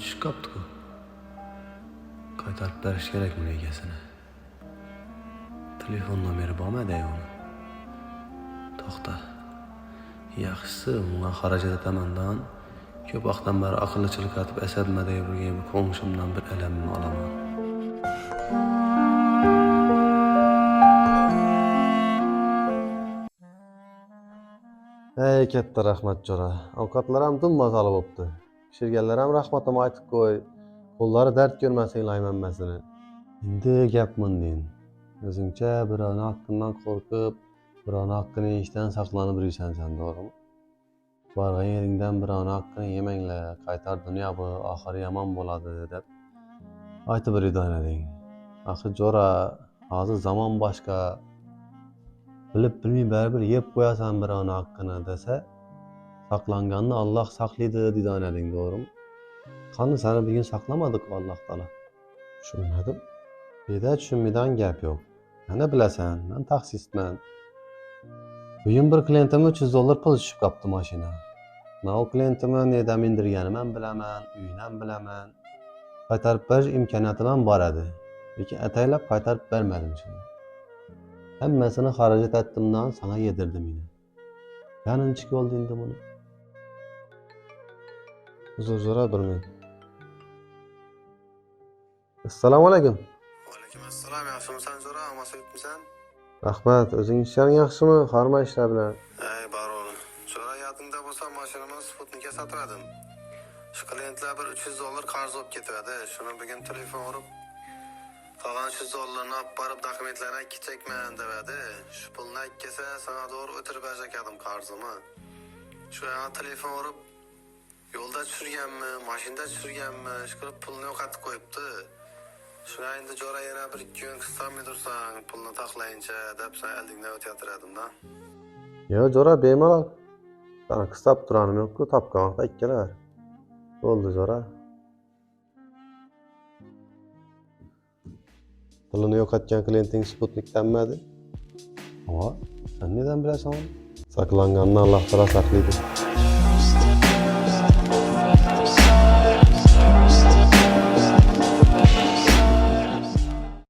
tushib qolibdi-ku. Qaytarib berish kerak uni egasini. Telefon nomeri bormi uni? To'xta. Yaxshisi unga xarajat etamandan ko'p vaqtdan beri aqllichilik atib asabmada yurgan bu ko'nglimdan bir alamni olaman. Ey katta rahmat jo'ra. Ovqatlar ham dum mazali. Pishirganlar ham rahmatim aytib qo'y. Qo'llari dard ko'rmasin laymanmasini. Endi gap mundin. O'zingcha birovni haqqidan qo'rqib, birovni haqqini yeyishdan saqlanib yursan sen, to'g'rimi? Borgan yeringdan birovni haqqini yemanglar, qaytar dunyo bu, oxiri yomon bo'ladi deb aytib yurgan eding. Axir jo'ra, hozir zamon boshqa. bilib bilmay baribir yeb qo'yasan birovni haqqini desa saqlanganni olloh saqlaydi degan eding to'g'rimi qani sani bugun saqlamadiku alloh taolo tushunmadim beda tushunmaydigan gap yo'q mana bilasan man taksistman bugun bir klientimga uch yuz dollar pul tushib qolibdi mashina man u klientimni nedan mindirganini ham bilaman uyini ham bilaman qaytarib berish imkoniyatim ham bor edi lekin ataylab qaytarib bermadim shuni Hammasini xarajat etdimdan sana yedirdim yine. Yanınçı oldu indi bunu. Zora bir men. Assalomu alaykum. Alaykum assalom, yaxshimisan jo'ra? Amasa yutmisan? Rahmat, o'zing ishlaring yaxshimi? Harma ishlar bilan. Ey barol. Jo'ra yodingda bo'lsa mashinamni Sputnikka sotiradim. Shu klientlar bir 300 dollar qarz olib ketadi. Shuni bugun telefon urib Qolgan 300 dollarni olib borib dokumentlarni kichikman dedi. Shu pulni ikkisi sana doğru o'tirib berjakadim qarzimni. Shu telefon urib yo'lda tushirganmi, mashinada tushirganmi, shu qilib pulni yo'qotib qo'yibdi. Shuna endi jo'ra yana bir ikki kun qistamay tursang, pulni taxlayincha deb sen oldingdan o'tayotiradim-da. Yo, jo'ra bemalol. Sana qistab turanim yo'q-ku, topgan vaqtda ikkalar. Bo'ldi jo'ra. Pulini yo'qotgan klienting Sputnikdanmadi? Ama sen neden bilasan onu? Saklanganını Allah taala saklaydı.